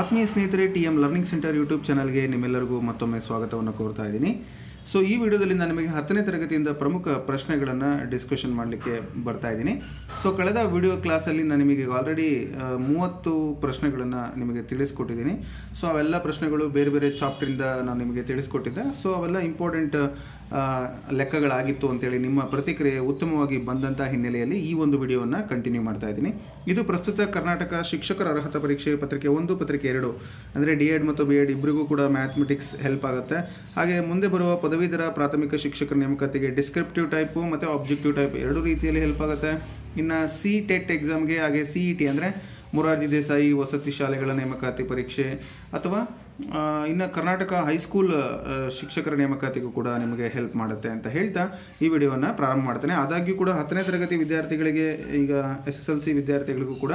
ಆತ್ಮೀಯ ಸ್ನೇಹಿತರೆ T M learning centre YouTube ಚಾನಲ್ಗೆ ನಿಮ್ಮೆಲ್ಲರಿಗೂ ಮತ್ತೊಮ್ಮೆ ಸ್ವಾಗತವನ್ನು ಕೋರ್ತಾ ಇದ್ದೀನಿ. ಸೊ ಈ ವಿಡಿಯೋದಲ್ಲಿ ನಾನು ನಿಮಗೆ ಹತ್ತನೇ ತರಗತಿಯಿಂದ ಪ್ರಮುಖ ಪ್ರಶ್ನೆಗಳನ್ನು ಡಿಸ್ಕಷನ್ ಮಾಡಲಿಕ್ಕೆ ಬರ್ತಾ ಇದ್ದೀನಿ. ಸೊ ಕಳೆದ ವಿಡಿಯೋ ಕ್ಲಾಸಲ್ಲಿ ನಾನು ನಿಮಗೆ ಆಲ್ರೆಡಿ ಮೂವತ್ತು ಪ್ರಶ್ನೆಗಳನ್ನು ನಿಮಗೆ ತಿಳಿಸ್ಕೊಟ್ಟಿದ್ದೀನಿ. ಸೊ ಅವೆಲ್ಲ ಪ್ರಶ್ನೆಗಳು ಬೇರೆ ಬೇರೆ ಚಾಪ್ಟ್ರಿಂದ ನಾನು ನಿಮಗೆ ತಿಳಿಸ್ಕೊಟ್ಟಿದ್ದೆ. ಸೊ ಅವೆಲ್ಲ ಇಂಪಾರ್ಟೆಂಟ್ ಲೆಕ್ಕಗಳಾಗಿತ್ತು ಅಂತೇಳಿ ನಿಮ್ಮ ಪ್ರತಿಕ್ರಿಯೆ ಉತ್ತಮವಾಗಿ ಬಂದಂಥ ಹಿನ್ನೆಲೆಯಲ್ಲಿ ಈ ಒಂದು ವಿಡಿಯೋವನ್ನು ಕಂಟಿನ್ಯೂ ಮಾಡ್ತಾ ಇದ್ದೀನಿ. ಇದು ಪ್ರಸ್ತುತ ಕರ್ನಾಟಕ ಶಿಕ್ಷಕರ ಅರ್ಹತಾ ಪರೀಕ್ಷೆ ಪತ್ರಿಕೆ ಒಂದು, ಪತ್ರಿಕೆ ಎರಡು. ಅಂದರೆ ಡಿ ಮತ್ತು ಬಿ ಎಡ್ ಇಬ್ಬರಿಗೂ ಕೂಡ ಮ್ಯಾಥಮೆಟಿಕ್ಸ್ ಹೆಲ್ಪ್ ಆಗುತ್ತೆ. ಹಾಗೆ ಮುಂದೆ ಬರುವ ಪದವೀಧರ ಪ್ರಾಥಮಿಕ ಶಿಕ್ಷಕರ ನೇಮಕಾತಿಗೆ ಡಿಸ್ಕ್ರಿಪ್ಟಿವ್ ಟೈಪು ಮತ್ತು ಆಬ್ಜೆಕ್ಟಿವ್ ಟೈಪ್ ಎರಡು ರೀತಿಯಲ್ಲಿ ಹೆಲ್ಪ್ ಆಗುತ್ತೆ. ಇನ್ನು ಸಿ ಟೆಟ್ ಎಕ್ಸಾಮ್ಗೆ ಹಾಗೆ ಸಿ ಇ ಟಿ ಅಂದರೆ ಮೊರಾರ್ಜಿ ದೇಸಾಯಿ ವಸತಿ ಶಾಲೆಗಳ ನೇಮಕಾತಿ ಪರೀಕ್ಷೆ ಅಥವಾ ಇನ್ನು ಕರ್ನಾಟಕ ಹೈಸ್ಕೂಲ್ ಶಿಕ್ಷಕರ ನೇಮಕಾತಿಗೂ ಕೂಡ ನಿಮಗೆ ಹೆಲ್ಪ್ ಮಾಡುತ್ತೆ ಅಂತ ಹೇಳ್ತಾ ಈ ವಿಡಿಯೋವನ್ನು ಪ್ರಾರಂಭ ಮಾಡ್ತೇನೆ. ಆದಾಗ್ಯೂ ಕೂಡ ಹತ್ತನೇ ತರಗತಿ ವಿದ್ಯಾರ್ಥಿಗಳಿಗೆ ಈಗ ಎಸ್ ಎಸ್ ಎಲ್ ಸಿ ವಿದ್ಯಾರ್ಥಿಗಳಿಗೂ ಕೂಡ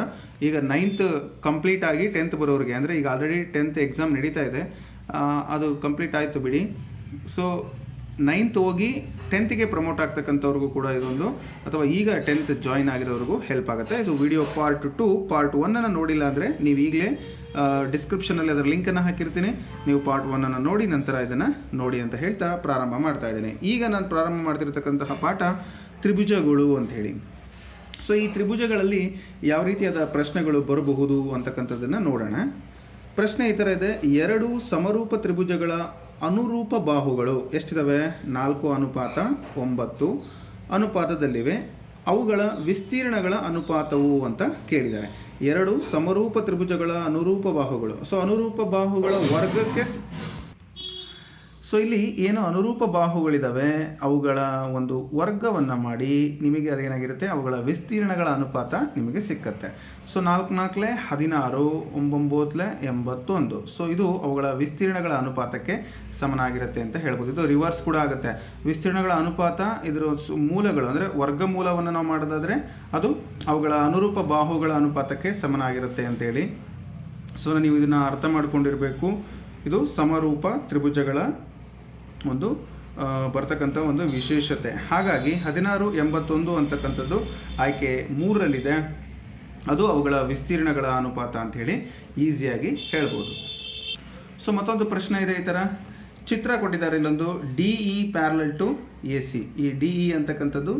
ಈಗ ನೈನ್ತ್ ಕಂಪ್ಲೀಟ್ ಆಗಿ ಟೆಂತ್ ಬರೋರಿಗೆ, ಅಂದರೆ ಈಗ ಆಲ್ರೆಡಿ ಟೆಂತ್ ಎಕ್ಸಾಮ್ ನಡೀತಾ ಇದೆ. ಅದು ಕಂಪ್ಲೀಟ್ ಆಯಿತು ಬಿಡಿ. ಸೊ ನೈನ್ತ್ ಹೋಗಿ ಟೆಂತ್ಗೆ ಪ್ರಮೋಟ್ ಆಗ್ತಕ್ಕಂಥವ್ರಿಗೂ ಕೂಡ ಇದೊಂದು, ಅಥವಾ ಈಗ ಟೆಂತ್ ಜಾಯಿನ್ ಆಗಿರೋರಿಗೂ ಹೆಲ್ಪ್ ಆಗುತ್ತೆ. ಇದು ವಿಡಿಯೋ ಪಾರ್ಟ್ ಟು ಪಾರ್ಟ್ ಒನ್ನನ್ನು ನೋಡಿಲ್ಲ ಅಂದರೆ ನೀವು ಈಗಲೇ ಡಿಸ್ಕ್ರಿಪ್ಷನಲ್ಲಿ ಅದರ ಲಿಂಕನ್ನು ಹಾಕಿರ್ತೀನಿ. ನೀವು ಪಾರ್ಟ್ ಒನ್ನನ್ನು ನೋಡಿ, ನಂತರ ಇದನ್ನು ನೋಡಿ ಅಂತ ಹೇಳ್ತಾ ಪ್ರಾರಂಭ ಮಾಡ್ತಾ ಇದ್ದೀನಿ. ಈಗ ನಾನು ಪ್ರಾರಂಭ ಮಾಡ್ತಿರ್ತಕ್ಕಂತಹ ಪಾಠ ತ್ರಿಭುಜಗಳು ಅಂತ ಹೇಳಿ. ಸೊ ಈ ತ್ರಿಭುಜಗಳಲ್ಲಿ ಯಾವ ರೀತಿಯಾದ ಪ್ರಶ್ನೆಗಳು ಬರಬಹುದು ಅಂತಕ್ಕಂಥದ್ದನ್ನು ನೋಡೋಣ. ಪ್ರಶ್ನೆ ಈ ಥರ ಇದೆ. ಎರಡು ಸಮರೂಪ ತ್ರಿಭುಜಗಳ ಅನುರೂಪ ಬಾಹುಗಳು ಎಷ್ಟಿದಾವೆ? ನಾಲ್ಕು ಅನುಪಾತ, ಒಂಬತ್ತು ಅನುಪಾತದಲ್ಲಿವೆ. ಅವುಗಳ ವಿಸ್ತೀರ್ಣಗಳ ಅನುಪಾತವು ಅಂತ ಕೇಳಿದ್ದಾರೆ. ಎರಡು ಸಮರೂಪ ತ್ರಿಭುಜಗಳ ಅನುರೂಪ ಬಾಹುಗಳು. ಸೊ ಅನುರೂಪ ಬಾಹುಗಳ ವರ್ಗಕ್ಕೆ ಸ್- ಇಲ್ಲಿ ಏನು ಅನುರೂಪ ಬಾಹುಗಳಿದ್ದಾವೆ ಅವುಗಳ ಒಂದು ವರ್ಗವನ್ನು ಮಾಡಿ ನಿಮಗೆ ಅದೇನಾಗಿರುತ್ತೆ? ಅವುಗಳ ವಿಸ್ತೀರ್ಣಗಳ ಅನುಪಾತ ನಿಮಗೆ ಸಿಕ್ಕತ್ತೆ. ಸೊ ನಾಲ್ಕು ನಾಲ್ಕಲೆ, ಹದಿನಾರು ಒಂಬೊಂಬತ್ತಲೆ ಎಂಬತ್ತೊಂದು. ಸೊ ಇದು ಅವುಗಳ ವಿಸ್ತೀರ್ಣಗಳ ಅನುಪಾತಕ್ಕೆ ಸಮನಾಗಿರುತ್ತೆ ಅಂತ ಹೇಳ್ಬೋದು. ಇದು ರಿವರ್ಸ್ ಕೂಡ ಆಗುತ್ತೆ. ವಿಸ್ತೀರ್ಣಗಳ ಅನುಪಾತ ಇದರ ಮೂಲಗಳು, ಅಂದರೆ ವರ್ಗಮೂಲವನ್ನು ನಾವು ಮಾಡೋದಾದರೆ ಅದು ಅವುಗಳ ಅನುರೂಪ ಬಾಹುಗಳ ಅನುಪಾತಕ್ಕೆ ಸಮನಾಗಿರುತ್ತೆ ಅಂತೇಳಿ ಸೊ ನೀವು ಇದನ್ನು ಅರ್ಥ ಮಾಡ್ಕೊಂಡಿರಬೇಕು. ಇದು ಸಮರೂಪ ತ್ರಿಭುಜಗಳ ಒಂದು ಬರ್ತಕ್ಕಂಥ ಒಂದು ವಿಶೇಷತೆ. ಹಾಗಾಗಿ ಹದಿನಾರು ಎಂಬತ್ತೊಂದು ಅಂತಕ್ಕಂಥದ್ದು ಆಯ್ಕೆ ಮೂರರಲ್ಲಿದೆ. ಅದು ಅವುಗಳ ವಿಸ್ತೀರ್ಣಗಳ ಅನುಪಾತ ಅಂಥೇಳಿ ಈಸಿಯಾಗಿ ಹೇಳ್ಬೋದು. ಸೊ ಮತ್ತೊಂದು ಪ್ರಶ್ನೆ ಇದೆ ಈ ಥರ. ಚಿತ್ರ ಕೊಟ್ಟಿದ್ದಾರೆ ಇಲ್ಲೊಂದು D E parallel to A C ಈ ಡಿ ಇ ಅಂತಕ್ಕಂಥದ್ದು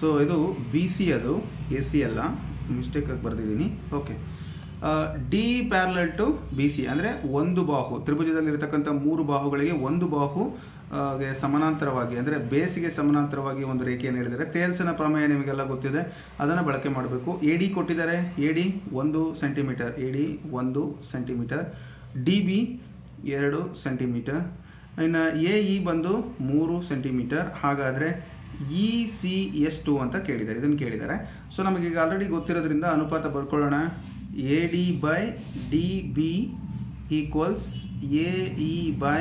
ಸೊ ಇದು ಬಿ ಸಿ ಅದು ಎ ಸಿ ಅಲ್ಲ. ಮಿಸ್ಟೇಕಾಗಿ ಬರೆದಿದ್ದೀನಿ. Okay D parallel to B C ಅಂದರೆ ಒಂದು ಬಾಹು. ತ್ರಿಭುಜದಲ್ಲಿರತಕ್ಕಂಥ ಮೂರು ಬಾಹುಗಳಿಗೆ ಒಂದು ಬಾಹು ಸಮಾನಾಂತರವಾಗಿ, ಅಂದರೆ ಬೇಸಿಗೆ ಸಮಾನಾಂತರವಾಗಿ ಒಂದು ರೇಖೆಯನ್ನು ಹೇಳಿದರೆ ತೇಲ್ಸನ ಪ್ರಮೇಯ ನಿಮಗೆಲ್ಲ ಗೊತ್ತಿದೆ. ಅದನ್ನು ಬಳಕೆ ಮಾಡಬೇಕು. ಎ ಡಿ ಕೊಟ್ಟಿದ್ದಾರೆ. ಎ ಡಿ ಒಂದು ಸೆಂಟಿಮೀಟರ್ ಎ ಡಿ ಒಂದು ಸೆಂಟಿಮೀಟರ್ ಡಿ ಬಿ ಎರಡು ಸೆಂಟಿಮೀಟರ್ ಇನ್ನು ಎ ಇ ಬಂದು ಮೂರು ಸೆಂಟಿಮೀಟರ್ ಹಾಗಾದರೆ ಇ ಸಿ ಎಷ್ಟು ಅಂತ ಕೇಳಿದ್ದಾರೆ. ಇದನ್ನು ಕೇಳಿದ್ದಾರೆ. ಸೊ ನಮಗೀಗ ಆಲ್ರೆಡಿ ಗೊತ್ತಿರೋದ್ರಿಂದ ಅನುಪಾತ ಬರ್ಕೊಳ್ಳೋಣ. A D by D B equals A E by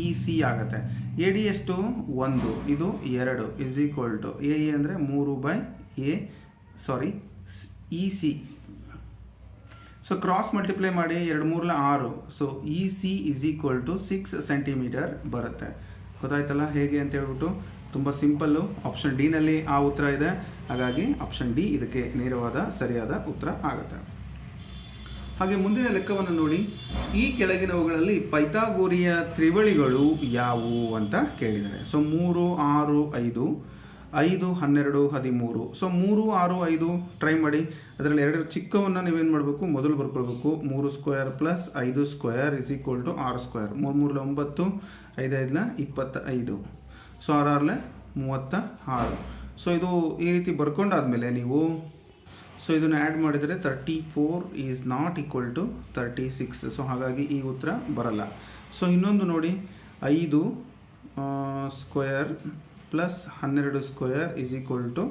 E C ಆಗುತ್ತೆ. ಎ ಡಿ ಎಷ್ಟು? ಒಂದು. ಇದು ಎರಡು. Is equal to A E ಅಂದರೆ ಮೂರು by A sorry E C so cross multiply ಮಾಡಿ ಎರಡು ಮೂರಲ ಆರು. So E C is equal to six centimetre ಬರುತ್ತೆ. ಗೊತ್ತಾಯ್ತಲ್ಲ? ಹೇಗೆ ಅಂತ ಹೇಳ್ಬಿಟ್ಟು ತುಂಬ ಸಿಂಪಲ್ಲು ಆಪ್ಷನ್ ಡಿನಲ್ಲಿ ಆ ಉತ್ತರ ಇದೆ. ಹಾಗಾಗಿ ಆಪ್ಷನ್ ಡಿ ಇದಕ್ಕೆ ನೇರವಾದ, ಸರಿಯಾದ ಉತ್ತರ ಆಗುತ್ತೆ. ಹಾಗೆ ಮುಂದಿನ ಲೆಕ್ಕವನ್ನು ನೋಡಿ. ಈ ಕೆಳಗಿನವುಗಳಲ್ಲಿ ಪೈತಾಗೋರಿಯ ತ್ರಿವಳಿಗಳು ಯಾವುವು ಅಂತ ಕೇಳಿದ್ದಾರೆ ಸೊ, ಮೂರು, ಆರು, ಐದು ಐದು, ಹನ್ನೆರಡು, ಹದಿಮೂರು. ಸೊ, ಮೂರು, ಆರು, ಐದು ಟ್ರೈ ಮಾಡಿ. ಅದರಲ್ಲಿ ಎರಡು ಚಿಕ್ಕವನ್ನು ನೀವೇನು ಮಾಡಬೇಕು? ಮೊದಲು ಬರ್ಕೊಳ್ಬೇಕು. ಮೂರು ಸ್ಕ್ವೇರ್ ಪ್ಲಸ್ ಐದು ಸ್ಕ್ವೇರ್ ಇಸ್ ಈಕ್ವಲ್ ಟು ಆರು ಸ್ಕ್ವೇರ್ ಮೂರು, ಮೂರಲ್ಲಿ ಒಂಬತ್ತು, ಐದೈದಲ ಇಪ್ಪತ್ತ ಐದು ಸೊ, ಆರಾರಲೆ ಮೂವತ್ತ ಆರು. ಸೊ, ಇದು ಈ ರೀತಿ ಬರ್ಕೊಂಡಾದ್ಮೇಲೆ ನೀವು ಸೊ ಇದನ್ನು ಆ್ಯಡ್ ಮಾಡಿದರೆ thirty four is not equal to thirty six so ಹಾಗಾಗಿ ಈ ಉತ್ತರ ಬರಲ್ಲ. ಸೊ ಇನ್ನೊಂದು ನೋಡಿ. ಐದು ಸ್ಕ್ವಯರ್ ಪ್ಲಸ್ ಹನ್ನೆರಡು ಸ್ಕ್ವಯರ್ ಈಸ್ ಈಕ್ವಲ್ ಟು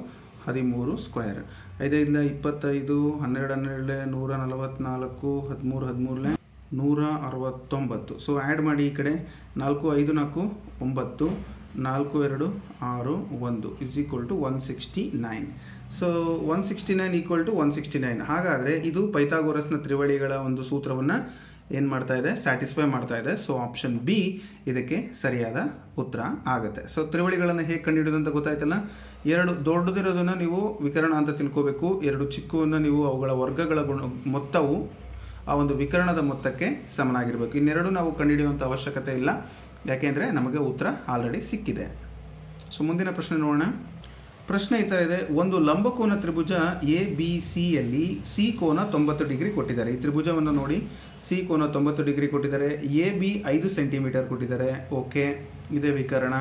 ಹದಿಮೂರು ಸ್ಕ್ವಯರ್ ಐದೈದಲ ಇಪ್ಪತ್ತೈದು, ಹನ್ನೆರಡು ಹನ್ನೆರಡಲೆ ನೂರ ನಲವತ್ತ್ನಾಲ್ಕು ಹದಿಮೂರು ಹದಿಮೂರನೇ, ನೂರ ಅರವತ್ತೊಂಬತ್ತು. ಸೊ ಆ್ಯಡ್ ಮಾಡಿ ಈ ಕಡೆ. ನಾಲ್ಕು, ಐದು, ನಾಲ್ಕು, ಒಂಬತ್ತು. ನಾಲ್ಕು, ಎರಡು, ಆರು, ಒಂದು is equal to one sixty nine so one sixty nine equal to one sixty nine ಹಾಗಾದರೆ ಇದು ಪೈಥಾಗೋರಸ್ನ ತ್ರಿವಳಿಗಳ ಒಂದು ಸೂತ್ರವನ್ನು ಏನು ಮಾಡ್ತಾ ಇದೆ? ಸ್ಯಾಟಿಸ್ಫೈ ಮಾಡ್ತಾ ಇದೆ. ಸೊ ಆಪ್ಷನ್ ಬಿ ಇದಕ್ಕೆ ಸರಿಯಾದ ಉತ್ತರ ಆಗುತ್ತೆ. ಸೊ ತ್ರಿವಳಿಗಳನ್ನು ಹೇಗೆ ಕಂಡುಹಿಡಿಯೋದು ಅಂತ ಗೊತ್ತಾಯ್ತಲ್ಲ? ಎರಡು ದೊಡ್ಡದಿರೋದನ್ನು ನೀವು ವಿಕರಣ ಅಂತ ತಿಳ್ಕೋಬೇಕು. ಎರಡು ಚಿಕ್ಕವನ್ನು ನೀವು ಅವುಗಳ ವರ್ಗಗಳ ಗುಣ, ಮೊತ್ತವು ಆ ಒಂದು ವಿಕರಣದ ಮೊತ್ತಕ್ಕೆ ಸಮನಾಗಿರಬೇಕು. ಇನ್ನೆರಡು ನಾವು ಕಂಡುಹಿಡಿಯುವಂಥ ಅವಶ್ಯಕತೆ ಇಲ್ಲ. ಯಾಕೆಂದರೆ ನಮಗೆ ಉತ್ತರ ಆಲ್ರೆಡಿ ಸಿಕ್ಕಿದೆ. ಸೊ ಮುಂದಿನ ಪ್ರಶ್ನೆ ನೋಡೋಣ. ಪ್ರಶ್ನೆ ಈ ಥರ ಇದೆ. ಒಂದು ಲಂಬಕೋನ ತ್ರಿಭುಜ ಎ ಬಿ ಸಿಯಲ್ಲಿ ಸಿ ಕೋನ ತೊಂಬತ್ತು ಡಿಗ್ರಿ ಕೊಟ್ಟಿದ್ದಾರೆ. ಈ ತ್ರಿಭುಜವನ್ನು ನೋಡಿ. ಸಿ ಕೋನ ತೊಂಬತ್ತು ಡಿಗ್ರಿ ಕೊಟ್ಟಿದ್ದಾರೆ. ಎ ಬಿ ಐದು ಸೆಂಟಿಮೀಟರ್ ಕೊಟ್ಟಿದ್ದಾರೆ. ಓಕೆ ಇದೇ ವಿಕರಣ.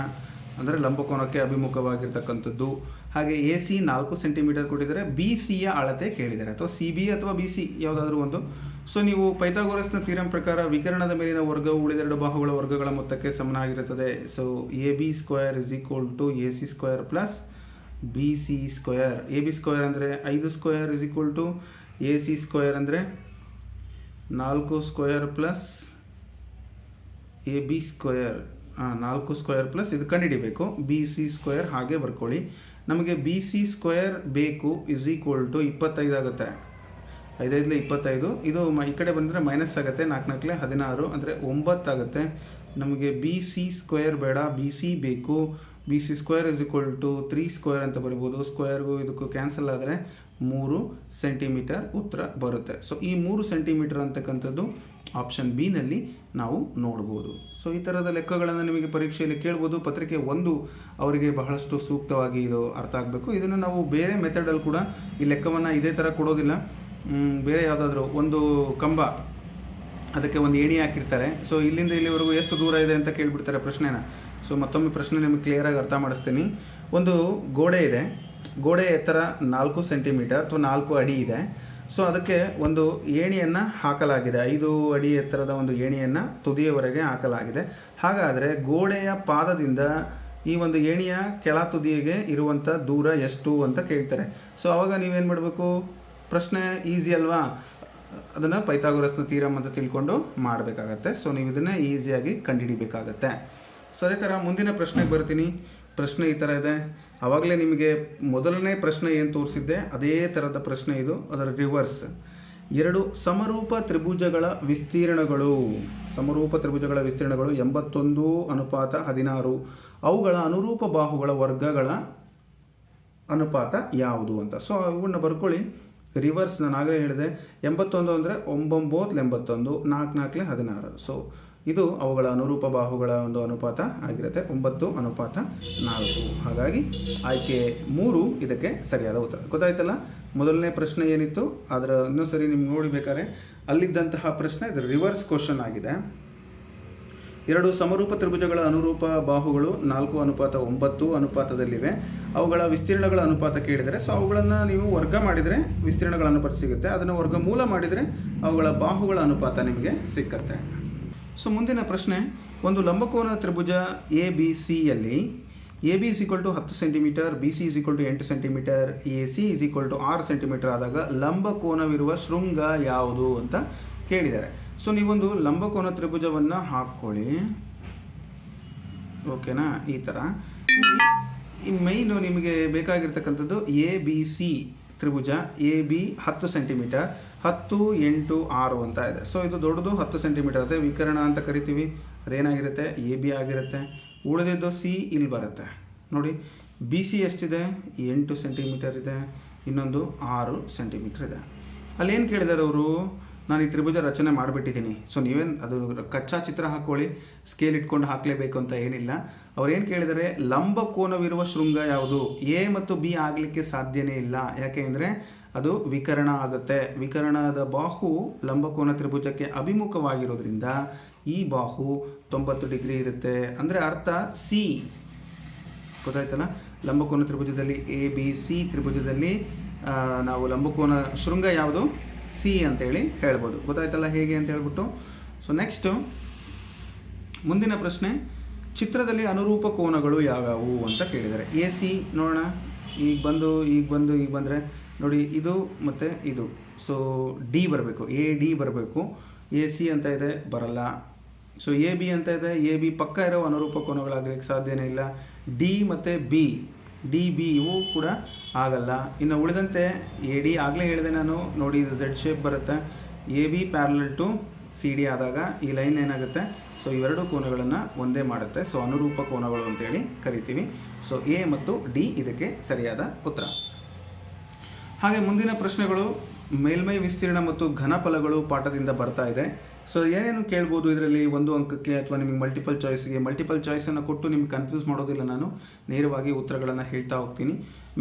ಅಂದರೆ ಲಂಬಕೋನಕ್ಕೆ ಅಭಿಮುಖವಾಗಿರ್ತಕ್ಕಂಥದ್ದು. ಹಾಗೆ ಎ ಸಿ ನಾಲ್ಕು ಸೆಂಟಿಮೀಟರ್ ಕೊಟ್ಟಿದ್ದಾರೆ. ಬಿ ಸಿಯ ಅಳತೆ ಕೇಳಿದ್ದಾರೆ. ಅಥವಾ ಸಿ ಬಿ ಅಥವಾ ಬಿ ಸಿ ಯಾವುದಾದ್ರೂ ಒಂದು. ಸೊ ನೀವು ಪೈಥಾಗೋರಸ್ನ ತೀರಂ ಪ್ರಕಾರ ವಿಕರಣದ ಮೇಲಿನ ವರ್ಗವು ಉಳಿದೆರಡು ಬಾಹುಗಳ ವರ್ಗಗಳ ಮೊತ್ತಕ್ಕೆ ಸಮನಾಗಿರುತ್ತದೆ. So A B square is equal to A C square plus B C square. A B square ಅಂದರೆ ಐದು square is equal to A C square ಅಂದರೆ ನಾಲ್ಕು square plus A B square. ನಾಲ್ಕು ಸ್ಕ್ವೇರ್ ಪ್ಲಸ್ ಇದು ಕಂಡುಹಿಡಿಬೇಕು. B C square ಹಾಗೆ ಬರ್ಕೊಳ್ಳಿ. ನಮಗೆ ಬಿ ಸಿ ಸ್ಕ್ವೇರ್ ಬೇಕು ಇಸ್ ಈಕ್ವಲ್ ಟು ಇಪ್ಪತ್ತೈದು ಆಗುತ್ತೆ. ಇಪ್ಪತ್ತೈದು. ಇದು ಈ ಕಡೆ ಬಂದರೆ ಮೈನಸ್ ಆಗುತ್ತೆ. ನಾಲ್ಕು ನಾಲ್ಕಲೆ ಹದಿನಾರು ಅಂದರೆ ಒಂಬತ್ತಾಗುತ್ತೆ ನಮಗೆ ಬಿ ಸಿ ಸ್ಕ್ವೇರ್ ಬೇಡ. ಬಿ ಸಿ ಬೇಕು. B C square is equal to three square ಅಂತ ಬರಿಬೋದು. ಸ್ಕ್ವೇರ್ಗೂ ಇದಕ್ಕೂ ಕ್ಯಾನ್ಸಲ್ ಆದರೆ ಮೂರು ಸೆಂಟಿಮೀಟರ್ ಉತ್ತರ ಬರುತ್ತೆ. ಸೊ ಈ ಮೂರು ಸೆಂಟಿಮೀಟರ್ ಅಂತಕ್ಕಂಥದ್ದು ಆಪ್ಷನ್ ಬಿನಲ್ಲಿ ನಾವು ನೋಡ್ಬೋದು. ಸೊ ಈ ಥರದ ಲೆಕ್ಕಗಳನ್ನು ನಿಮಗೆ ಪರೀಕ್ಷೆಯಲ್ಲಿ ಕೇಳ್ಬೋದು. ಪತ್ರಿಕೆ ಒಂದು ಅವರಿಗೆ ಬಹಳಷ್ಟು ಸೂಕ್ತವಾಗಿ ಇದು ಅರ್ಥ ಆಗಬೇಕು. ಇದನ್ನು ನಾವು ಬೇರೆ ಮೆಥಡಲ್ಲಿ ಕೂಡ ಈ ಲೆಕ್ಕವನ್ನು ಇದೇ ಥರ ಕೊಡೋದಿಲ್ಲ. ಬೇರೆ ಯಾವುದಾದ್ರೂ ಒಂದು ಕಂಬ, ಅದಕ್ಕೆ ಒಂದು ಏಣಿ ಹಾಕಿರ್ತಾರೆ. ಸೊ ಇಲ್ಲಿಂದ ಇಲ್ಲಿವರೆಗೂ ಎಷ್ಟು ದೂರ ಇದೆ ಅಂತ ಕೇಳಿಬಿಡ್ತಾರೆ ಪ್ರಶ್ನೆನ. ಸೊ ಮತ್ತೊಮ್ಮೆ ಪ್ರಶ್ನೆ ನಿಮಗೆ ಕ್ಲಿಯರಾಗಿ ಅರ್ಥ ಮಾಡಿಸ್ತೀನಿ. ಒಂದು ಗೋಡೆ ಇದೆ. ಗೋಡೆ ಎತ್ತರ ನಾಲ್ಕು ಸೆಂಟಿಮೀಟರ್ ಅಥವಾ ನಾಲ್ಕು ಅಡಿ ಇದೆ. ಸೊ ಅದಕ್ಕೆ ಒಂದು ಏಣಿಯನ್ನು ಹಾಕಲಾಗಿದೆ. ಐದು ಅಡಿ ಎತ್ತರದ ಒಂದು ಏಣಿಯನ್ನು ತುದಿಯವರೆಗೆ ಹಾಕಲಾಗಿದೆ. ಹಾಗಾದರೆ ಗೋಡೆಯ ಪಾದದಿಂದ ಈ ಒಂದು ಏಣಿಯ ಕೆಳ ತುದಿಗೆ ಇರುವಂಥ ದೂರ ಎಷ್ಟು ಅಂತ ಕೇಳ್ತಾರೆ. ಸೊ ಅವಾಗ ನೀವೇನು ಮಾಡಬೇಕು? ಪ್ರಶ್ನೆ ಈಸಿ ಅಲ್ವಾ? ಅದನ್ನು ಪೈಥಾಗೋರಸ್ನ ತೀರಮ್ ಅಂತ ತಿಳ್ಕೊಂಡು ಮಾಡಬೇಕಾಗತ್ತೆ. ಸೊ ನೀವು ಇದನ್ನು ಈಸಿಯಾಗಿ ಕಂಡುಹಿಡಿಬೇಕಾಗತ್ತೆ. ಸೊ ಅದೇ ಥರ ಮುಂದಿನ ಪ್ರಶ್ನೆಗೆ ಬರ್ತೀನಿ. ಪ್ರಶ್ನೆ ಈ ಥರ ಇದೆ. ಆವಾಗಲೇ ನಿಮಗೆ ಮೊದಲನೇ ಪ್ರಶ್ನೆ ಏನು ತೋರಿಸಿದ್ದೆ? ಅದೇ ಥರದ ಪ್ರಶ್ನೆ ಇದು, ಅದರ ರಿವರ್ಸ್ ಎರಡು, ಸಮರೂಪ ತ್ರಿಭುಜಗಳ ವಿಸ್ತೀರ್ಣಗಳು. ಸಮರೂಪ ತ್ರಿಭುಜಗಳ ವಿಸ್ತೀರ್ಣಗಳು ಎಂಬತ್ತೊಂದು, ಅನುಪಾತ ಹದಿನಾರು. ಅವುಗಳ ಅನುರೂಪ ಬಾಹುಗಳ ವರ್ಗಗಳ ಅನುಪಾತ ಯಾವುದು ಅಂತ. ಸೊ ಇವನ್ನ ಬರ್ಕೊಳ್ಳಿ. ರಿವರ್ಸ್ ನಾನು ಆಗಲೇ ಹೇಳಿದೆ. ಎಂಬತ್ತೊಂದು ಅಂದರೆ ಒಂಬೊಂಬತ್ತು ಎಂಬತ್ತೊಂದು ನಾಲ್ಕು ನಾಲ್ಕಲೆ ಹದಿನಾರು. ಸೊ ಇದು ಅವುಗಳ ಅನುರೂಪ ಬಾಹುಗಳ ಒಂದು ಅನುಪಾತ ಆಗಿರುತ್ತೆ. ಒಂಬತ್ತು ಅನುಪಾತ ನಾಲ್ಕು. ಹಾಗಾಗಿ ಆಯ್ಕೆ ಮೂರು ಇದಕ್ಕೆ ಸರಿಯಾದ ಉತ್ತರ. ಗೊತ್ತಾಯ್ತಲ್ಲ? ಮೊದಲನೇ ಪ್ರಶ್ನೆ ಏನಿತ್ತು? ಅದರ ಇನ್ನೊಂದ್ಸರಿ ನಿಮ್ಗೆ ನೋಡಬೇಕಾದ್ರೆ ಅಲ್ಲಿದ್ದಂತಹ ಪ್ರಶ್ನೆ ಇದು ರಿವರ್ಸ್ ಕ್ವಶನ್ ಆಗಿದೆ. ಎರಡು ಸಮರೂಪ ತ್ರಿಭುಜಗಳ ಅನುರೂಪ ಬಾಹುಗಳು ನಾಲ್ಕು ಅನುಪಾತ ಒಂಬತ್ತು ಅನುಪಾತದಲ್ಲಿವೆ. ಅವುಗಳ ವಿಸ್ತೀರ್ಣಗಳ ಅನುಪಾತ ಕೇಳಿದರೆ ಸೊ ಅವುಗಳನ್ನು ನೀವು ವರ್ಗ ಮಾಡಿದರೆ ವಿಸ್ತೀರ್ಣಗಳ ಅನುಪಾತ ಸಿಗುತ್ತೆ. ಅದನ್ನು ವರ್ಗಮೂಲ ಮಾಡಿದರೆ ಅವುಗಳ ಬಾಹುಗಳ ಅನುಪಾತ ನಿಮಗೆ ಸಿಕ್ಕತ್ತೆ. ಸೊ ಮುಂದಿನ ಪ್ರಶ್ನೆ, ಒಂದು ಲಂಬಕೋನ ತ್ರಿಭುಜ ಎ ಬಿ ಸಿಯಲ್ಲಿ A B is equal to ಹತ್ತು centimetre B C is equal to ಎಂಟು centimetre A C is equal to ಆರು ಸೆಂಟಿಮೀಟರ್ ಆದಾಗ ಲಂಬಕೋನವಿರುವ ಶೃಂಗ ಯಾವುದು ಅಂತ ಕೇಳಿದ್ದಾರೆ. ಸೊ ನೀವೊಂದು ಲಂಬಕೋನ ತ್ರಿಭುಜವನ್ನು ಹಾಕ್ಕೊಳ್ಳಿ. ಓಕೆನಾ ಈ ಥರ ಈ ಮೈನು ನಿಮಗೆ ಬೇಕಾಗಿರ್ತಕ್ಕಂಥದ್ದು ಎ ಬಿ ಸಿ ತ್ರಿಭುಜ ಎ ಬಿ ಹತ್ತು ಸೆಂಟಿಮೀಟರ್, ಹತ್ತು ಎಂಟು ಆರು ಅಂತ ಇದೆ. ಸೊ ಇದು ದೊಡ್ಡದು ಹತ್ತು ಸೆಂಟಿಮೀಟರ್. ಅದೇ ವಿಕರಣ ಅಂತ ಕರಿತೀವಿ. ಅದೇನಾಗಿರುತ್ತೆ? ಎ ಬಿ ಆಗಿರುತ್ತೆ. ಉಳಿದಿದ್ದು ಸಿ ಇಲ್ಲಿ ಬರುತ್ತೆ. ನೋಡಿ, ಬಿ ಸಿ ಎಷ್ಟಿದೆ? ಎಂಟು ಸೆಂಟಿಮೀಟರ್ ಇದೆ. ಇನ್ನೊಂದು ಆರು ಸೆಂಟಿಮೀಟರ್ ಇದೆ. ಅಲ್ಲೇನು ಕೇಳಿದಾರೆ ಅವರು? ನಾನು ಈ ತ್ರಿಭುಜ ರಚನೆ ಮಾಡಿಬಿಟ್ಟಿದ್ದೀನಿ. ಸೊ ನೀವೇನು ಅದು ಕಚ್ಚಾ ಚಿತ್ರ ಹಾಕ್ಕೊಳ್ಳಿ ಸ್ಕೇಲ್ ಇಟ್ಕೊಂಡು ಹಾಕಲೇಬೇಕು ಅಂತ ಏನಿಲ್ಲ. ಅವ್ರೇನು ಕೇಳಿದರೆ, ಲಂಬ ಕೋನವಿರುವ ಶೃಂಗ ಯಾವುದು? ಎ ಮತ್ತು ಬಿ ಆಗಲಿಕ್ಕೆ ಸಾಧ್ಯನೇ ಇಲ್ಲ. ಯಾಕೆ ಅಂದರೆ ಅದು ವಿಕರಣ ಆಗುತ್ತೆ. ವಿಕರಣದ ಬಾಹು ಲಂಬಕೋನ ತ್ರಿಭುಜಕ್ಕೆ ಅಭಿಮುಖವಾಗಿರೋದ್ರಿಂದ ಈ ಬಾಹು ತೊಂಬತ್ತು ಡಿಗ್ರಿ ಇರುತ್ತೆ. ಅಂದರೆ ಅರ್ಥ ಸಿ ಗೊತ್ತಾಯ್ತಲ್ಲ? ಲಂಬಕೋನ ತ್ರಿಭುಜದಲ್ಲಿ ಎ ಬಿ ಸಿ ತ್ರಿಭುಜದಲ್ಲಿ ನಾವು ಲಂಬಕೋನ ಶೃಂಗ ಯಾವುದು? ಸಿ ಅಂತೇಳಿ ಹೇಳ್ಬೋದು. ಗೊತ್ತಾಯ್ತಲ್ಲ ಹೇಗೆ ಅಂತ ಹೇಳ್ಬಿಟ್ಟು? ಸೊ ನೆಕ್ಸ್ಟು ಮುಂದಿನ ಪ್ರಶ್ನೆ, ಚಿತ್ರದಲ್ಲಿ ಅನುರೂಪ ಕೋನಗಳು ಯಾವ್ಯಾವು ಅಂತ ಕೇಳಿದ್ದಾರೆ. ಎ, ಸಿ ನೋಡೋಣ. ಈಗ ಬಂದು ಈಗ ಬಂದು, ಈಗ ಬಂದರೆ ನೋಡಿ, ಇದು ಮತ್ತು ಇದು. ಸೊ ಡಿ ಬರಬೇಕು. ಎ, ಡಿ ಬರಬೇಕು. ಎ, ಸಿ ಅಂತ ಇದೆ, ಬರಲ್ಲ. ಸೊ ಎ, ಬಿ ಅಂತ ಇದೆ. ಎ, ಬಿ ಪಕ್ಕ ಇರೋ ಅನುರೂಪ ಕೋನಗಳಾಗಲಿಕ್ಕೆ ಸಾಧ್ಯನೇ ಇಲ್ಲ. ಡಿ ಮತ್ತು ಬಿ. ಡಿ ಬಿ ಇವು ಕೂಡ ಆಗಲ್ಲ. ಇನ್ನು ಉಳಿದಂತೆ ಎ ಡಿ ಆಗಲೇ ಹೇಳಿದೆ ನಾನು. ನೋಡಿ, ಇದು ಝೆಡ್ ಶೇಪ್ ಬರುತ್ತೆ. A B parallel to C D ಆದಾಗ ಈ ಲೈನ್ ಏನಾಗುತ್ತೆ? ಸೊ ಇವೆರಡು ಕೋನಗಳನ್ನು ಒಂದೇ ಮಾಡುತ್ತೆ. ಸೊ ಅನುರೂಪ ಕೋನಗಳು ಅಂತೇಳಿ ಕರಿತೀವಿ. ಸೊ ಎ ಮತ್ತು ಡಿ ಇದಕ್ಕೆ ಸರಿಯಾದ ಉತ್ತರ. ಹಾಗೆ ಮುಂದಿನ ಪ್ರಶ್ನೆಗಳು ಮೇಲ್ಮೈ ವಿಸ್ತೀರ್ಣ ಮತ್ತು ಘನಫಲಗಳು ಪಾಠದಿಂದ ಬರ್ತಾ ಇದೆ. ಸೊ ಏನೇನು ಕೇಳ್ಬೋದು ಇದರಲ್ಲಿ? ಒಂದು ಅಂಕಕ್ಕೆ ಅಥವಾ ನಿಮಗೆ ಮಲ್ಟಿಪಲ್ ಚಾಯ್ಸ್ಗೆ ಮಲ್ಟಿಪಲ್ ಚಾಯ್ಸನ್ನು ಕೊಟ್ಟು ನಿಮ್ಗೆ ಕನ್ಫ್ಯೂಸ್ ಮಾಡೋದಿಲ್ಲ ನಾನು. ನೇರವಾಗಿ ಉತ್ತರಗಳನ್ನು ಹೇಳ್ತಾ ಹೋಗ್ತೀನಿ.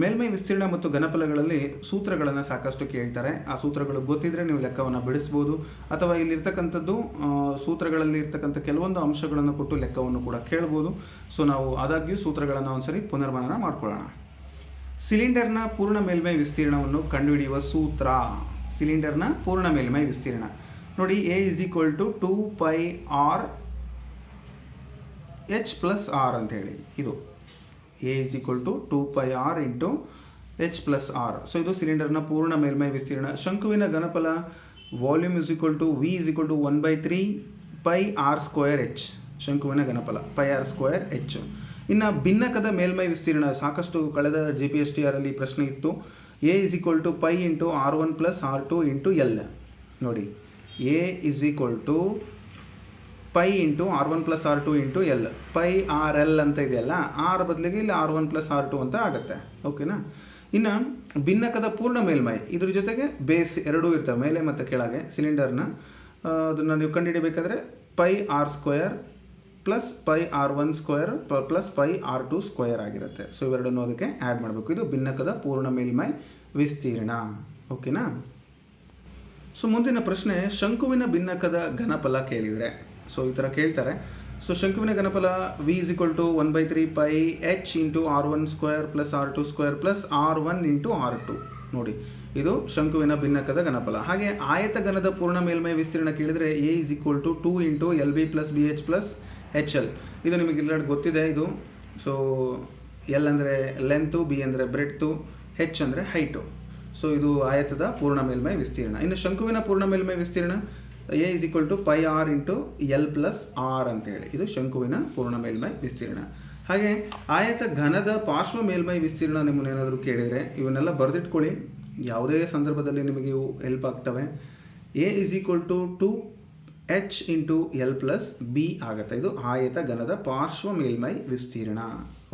ಮೇಲ್ಮೈ ವಿಸ್ತೀರ್ಣ ಮತ್ತು ಘನಫಲಗಳಲ್ಲಿ ಸೂತ್ರಗಳನ್ನು ಸಾಕಷ್ಟು ಕೇಳ್ತಾರೆ. ಆ ಸೂತ್ರಗಳು ಗೊತ್ತಿದ್ರೆ ನೀವು ಲೆಕ್ಕವನ್ನು ಬಿಡಿಸ್ಬೋದು. ಅಥವಾ ಇಲ್ಲಿರ್ತಕ್ಕಂಥದ್ದು ಸೂತ್ರಗಳಲ್ಲಿ ಇರ್ತಕ್ಕಂಥ ಕೆಲವೊಂದು ಅಂಶಗಳನ್ನು ಕೊಟ್ಟು ಲೆಕ್ಕವನ್ನು ಕೂಡ ಕೇಳ್ಬೋದು. ಸೊ ನಾವು ಆದಾಗ್ಯೂ ಸೂತ್ರಗಳನ್ನು ಒಂದ್ಸರಿ ಪುನರ್ಮನನ ಮಾಡ್ಕೊಳ್ಳೋಣ. ಸಿಲಿಂಡರ್ನ ಪೂರ್ಣ ಮೇಲ್ಮೈ ವಿಸ್ತೀರ್ಣವನ್ನು ಕಂಡುಹಿಡಿಯುವ ಸೂತ್ರ. ಸಿಲಿಂಡರ್ನ ಪೂರ್ಣ ಮೇಲ್ಮೈ ವಿಸ್ತೀರ್ಣ. ನೋಡಿ A is equal to two pi R H plus R ಅಂತ ಹೇಳಿ. ಇದು A is equal to two pi R into H plus R so ಇದು ಸಿಲಿಂಡರ್ನ ಪೂರ್ಣ ಮೇಲ್ಮೈ ವಿಸ್ತೀರ್ಣ. ಶಂಕುವಿನ ಘನಫಲ volume is equal to V is equal to one by three pi R square H ಶಂಕುವಿನ ಘನಫಲ ಪೈ ಆರ್ ಸ್ಕ್ವೇರ್ ಎಚ್ ಇನ್ನು ಭಿನ್ನಕದ ಮೇಲ್ಮೈ ವಿಸ್ತೀರ್ಣ. ಸಾಕಷ್ಟು ಕಳೆದ ಜಿ ಪಿ ಎಸ್ ಟಿ ಆರಲ್ಲಿ ಪ್ರಶ್ನೆ ಇತ್ತು. A is equal to pi into R one plus R two into L ನೋಡಿ. A is equal to pi into R one plus R two into L pi R L ಅಂತ ಇದೆಯಲ್ಲ R ಬದಲಿಗೆ ಇಲ್ಲಿ R one plus R two ಅಂತ ಆಗುತ್ತೆ. ಓಕೆನಾ ಇನ್ನು ಭಿನ್ನಕದ ಪೂರ್ಣ ಮೇಲ್ಮೈ, ಇದ್ರ ಜೊತೆಗೆ ಬೇಸ್ ಎರಡೂ ಇರ್ತವೆ, ಮೇಲೆ ಮತ್ತು ಕೆಳಗೆ ಸಿಲಿಂಡರ್ನ ಅದನ್ನು ನೀವು ಕಂಡುಹಿಡಿಬೇಕಾದ್ರೆ pi R square plus pi R one square plus pi R two square ಆಗಿರುತ್ತೆ. ಸೊ ಇವೆರಡನ್ನು ಅದಕ್ಕೆ ಆ್ಯಡ್ ಮಾಡಬೇಕು. ಇದು ಭಿನ್ನಕದ ಪೂರ್ಣ ಮೇಲ್ಮೈ ವಿಸ್ತೀರ್ಣ. ಓಕೆನಾ ಸೊ ಮುಂದಿನ ಪ್ರಶ್ನೆ, ಶಂಕುವಿನ ಭಿನ್ನಕದ ಘನಫಲ ಕೇಳಿದರೆ. ಸೊ ಈ ಥರ ಕೇಳ್ತಾರೆ. ಸೊ ಶಂಕುವಿನ ಘನಫಲ V is equal to one by three pi H into R one square plus R two square plus R one into R two ನೋಡಿ, ಇದು ಶಂಕುವಿನ ಭಿನ್ನಕದ ಘನಫಲ. ಹಾಗೆ ಆಯತ ಘನದ ಪೂರ್ಣ ಮೇಲ್ಮೈ ವಿಸ್ತೀರ್ಣ ಕೇಳಿದರೆ A is equal to two into L B plus B H plus H L ಇದು ನಿಮಗೆ ಇಲ್ಲ ಗೊತ್ತಿದೆ ಇದು. ಸೊ ಎಲ್ ಅಂದರೆ ಲೆಂತು ಬಿ ಅಂದರೆ ಬ್ರೆಡ್ತು ಹೆಚ್ ಅಂದರೆ ಹೈಟು ಸೊ ಇದು ಆಯತದ ಪೂರ್ಣ ಮೇಲ್ಮೈ ವಿಸ್ತೀರ್ಣ. ಇನ್ನು ಶಂಕುವಿನ ಪೂರ್ಣ ಮೇಲ್ಮೈ ವಿಸ್ತೀರ್ಣ A is equal to pi R into L plus R ಅಂತೇಳಿ. ಇದು ಶಂಕುವಿನ ಪೂರ್ಣ ಮೇಲ್ಮೈ ವಿಸ್ತೀರ್ಣ. ಹಾಗೆ ಆಯತ ಘನದ ಪಾರ್ಶ್ವ ಮೇಲ್ಮೈ ವಿಸ್ತೀರ್ಣ ನಿಮ್ಮನ್ನೇನಾದರೂ ಕೇಳಿದರೆ ಇವನ್ನೆಲ್ಲ ಬರೆದಿಟ್ಕೊಳ್ಳಿ. ಯಾವುದೇ ಸಂದರ್ಭದಲ್ಲಿ ನಿಮಗೆ ಇವು ಹೆಲ್ಪ್ ಆಗ್ತವೆ. A is equal to two H into L plus B ಆಗುತ್ತೆ. ಇದು ಆಯತ ಘನದ ಪಾರ್ಶ್ವ ಮೇಲ್ಮೈ ವಿಸ್ತೀರ್ಣ.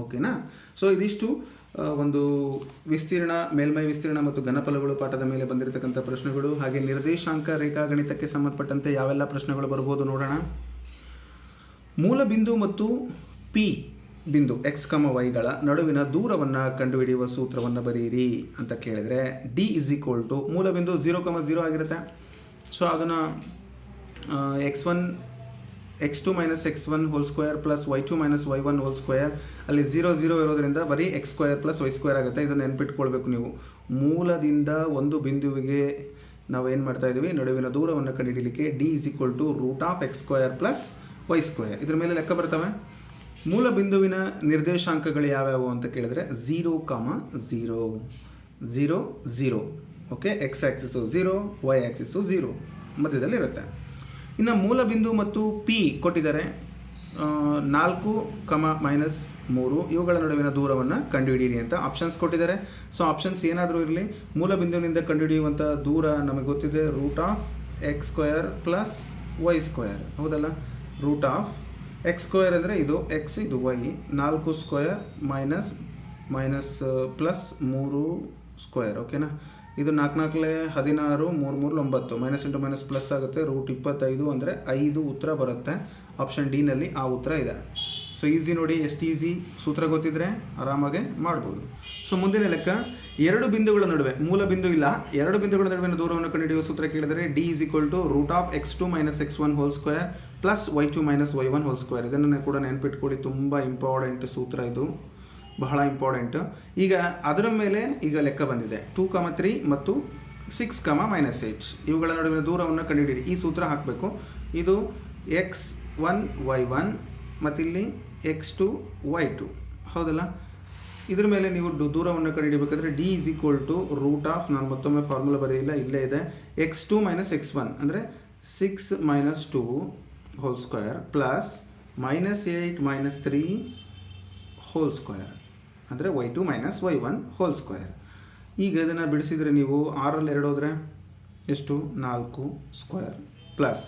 ಓಕೆನಾ ಸೊ ಇದಿಷ್ಟು ಒಂದು ವಿಸ್ತೀರ್ಣ, ಮೇಲ್ಮೈ ವಿಸ್ತೀರ್ಣ ಮತ್ತು ಘನಫಲಗಳು ಪಾಠದ ಮೇಲೆ ಬಂದಿರತಕ್ಕಂಥ ಪ್ರಶ್ನೆಗಳು. ಹಾಗೆ ನಿರ್ದೇಶಾಂಕ ರೇಖಾಗಣಿತಕ್ಕೆ ಸಂಬಂಧಪಟ್ಟಂತೆ ಯಾವೆಲ್ಲ ಪ್ರಶ್ನೆಗಳು ಬರ್ಬೋದು ನೋಡೋಣ. ಮೂಲ ಬಿಂದು ಮತ್ತು ಪಿ ಬಿಂದು ಎಕ್ಸ್ ಕಮ ವೈಗಳ ನಡುವಿನ ದೂರವನ್ನು ಕಂಡುಹಿಡಿಯುವ ಸೂತ್ರವನ್ನು ಬರೆಯಿರಿ ಅಂತ ಕೇಳಿದರೆ ಡಿ ಇಸ್ ಈಕ್ವಲ್ ಟು ಮೂಲ ಬಿಂದು ಝೀರೋ ಕಮ ಝೀರೋ ಆಗಿರುತ್ತೆ. ಸೊ ಅದನ್ನು X one X two minus X one whole square plus Y two minus Y one whole square ಅಲ್ಲಿ ಝೀರೋ ಝೀರೋ ಇರೋದ್ರಿಂದ ಬರೀ X square plus Y square ಆಗುತ್ತೆ. ಇದನ್ನು ನೆನ್ಪಿಟ್ಕೊಳ್ಬೇಕು ನೀವು. ಮೂಲದಿಂದ ಒಂದು ಬಿಂದುವಿಗೆ ನಾವು ಏನು ಮಾಡ್ತಾ ಇದ್ದೀವಿ ನಡುವಿನ ದೂರವನ್ನು ಕಂಡುಹಿಡಿಯಲಿಕ್ಕೆ D is equal to root of X square plus Y square ಇದ್ರ ಮೇಲೆ ಲೆಕ್ಕ ಬರ್ತವೆ. ಮೂಲ ಬಿಂದುವಿನ ನಿರ್ದೇಶಾಂಕಗಳು ಯಾವ್ಯಾವು ಅಂತ ಕೇಳಿದ್ರೆ zero comma zero zero zero okay X axis zero Y axis zero ಮಧ್ಯದಲ್ಲಿ ಇರುತ್ತೆ ಇನ್ನು ಮೂಲ ಬಿಂದು ಮತ್ತು ಪಿ ಕೊಟ್ಟಿದ್ದಾರೆ ನಾಲ್ಕು ಕಮ ಮೈನಸ್ ಮೂರು. ಇವುಗಳ ನಡುವಿನ ದೂರವನ್ನು ಕಂಡುಹಿಡಿಯಿರಿ ಅಂತ ಆಪ್ಷನ್ಸ್ ಕೊಟ್ಟಿದ್ದಾರೆ. ಸೊ ಆಪ್ಷನ್ಸ್ ಏನಾದರೂ ಇರಲಿ, ಮೂಲ ಬಿಂದುವಿನಿಂದ ಕಂಡುಹಿಡಿಯುವಂಥ ದೂರ ನಮಗೆ ಗೊತ್ತಿದೆ root of X square plus Y square ಹೌದಲ್ಲ? ರೂಟ್ ಆಫ್ ಎಕ್ಸ್ ಸ್ಕ್ವಯರ್ ಅಂದರೆ ಇದು ಎಕ್ಸ್ ಇದು ವೈ ನಾಲ್ಕು ಸ್ಕ್ವಯರ್ ಮೈನಸ್ ಮೈನಸ್ ಪ್ಲಸ್ ಮೂರು ಸ್ಕ್ವಯರ್ ಓಕೆನಾ ಇದು ನಾಲ್ಕು ನಾಲ್ಕಲೆ ಹದಿನಾರು, ಮೂರು ಮೂರು ಒಂಬತ್ತು. ಮೈನಸ್ ಇಂಟು ಮೈನಸ್ ಪ್ಲಸ್ ಆಗುತ್ತೆ, ರೂಟ್ ಇಪ್ಪತ್ತೈದು ಅಂದರೆ ಐದು ಉತ್ತರ ಬರುತ್ತೆ. ಆಪ್ಷನ್ ಡಿನಲ್ಲಿ ಆ ಉತ್ತರ ಇದೆ. ಸೊ ಈಸಿ ನೋಡಿ, ಎಷ್ಟು ಈಸಿ ಸೂತ್ರ ಗೊತ್ತಿದ್ರೆ ಆರಾಮಾಗೆ ಮಾಡ್ಬೋದು. ಸೊ ಮುಂದಿನ ಲೆಕ್ಕ, ಎರಡು ಬಿಂದುಗಳ ನಡುವೆ, ಮೂಲ ಬಿಂದು ಇಲ್ಲ, ಎರಡು ಬಿಂದುಗಳ ನಡುವಿನ ದೂರವನ್ನು ಕಂಡುಹಿಡಿಯುವ ಸೂತ್ರ ಕೇಳಿದರೆ D is equal to root of X two minus X one whole square plus Y two minus Y one whole square. ಇದನ್ನು ಕೂಡ ನೆನ್ಪಿಟ್ಕೊಳ್ಳಿ, ತುಂಬ ಇಂಪಾರ್ಟೆಂಟ್ ಸೂತ್ರ ಇದು. ಬಹಳ ಇಂಪಾರ್ಟೆಂಟ್. ಈಗ ಅದರ ಮೇಲೆ ಈಗ ಲೆಕ್ಕ ಬಂದಿದೆ. ಟೂ ಕಮ ತ್ರೀ ಮತ್ತು ಸಿಕ್ಸ್ ಕಮ ಮೈನಸ್ ಏಟ್ ಇವುಗಳ ನಡುವಿನ ದೂರವನ್ನು ಕಂಡುಹಿಡಿಯಿರಿ. ಈ ಸೂತ್ರ ಹಾಕಬೇಕು. ಇದು ಎಕ್ಸ್ ಒನ್ ವೈ ಒನ್ ಮತ್ತಿಲ್ಲಿ ಎಕ್ಸ್ ಟು ವೈ ಟು ಹೌದಲ್ಲ? ಇದ್ರ ಮೇಲೆ ನೀವು ದೂರವನ್ನು ಕಂಡುಹಿಡಿಬೇಕಾದ್ರೆ D is equal to root of ನಾನು ಮತ್ತೊಮ್ಮೆ ಫಾರ್ಮುಲಾ ಬರೆಯಿಲ್ಲ ಇಲ್ಲೇ ಇದೆ. X two minus X one ಅಂದರೆ six minus two whole square plus minus eight minus three whole square ಅಂದರೆ Y two minus Y one whole square ಈಗ ಇದನ್ನು ಬಿಡಿಸಿದರೆ ನೀವು ಆರಲ್ಲಿ ಎರಡು ಹೋದರೆ ಎಷ್ಟು? ನಾಲ್ಕು ಸ್ಕ್ವೇರ್ ಪ್ಲಸ್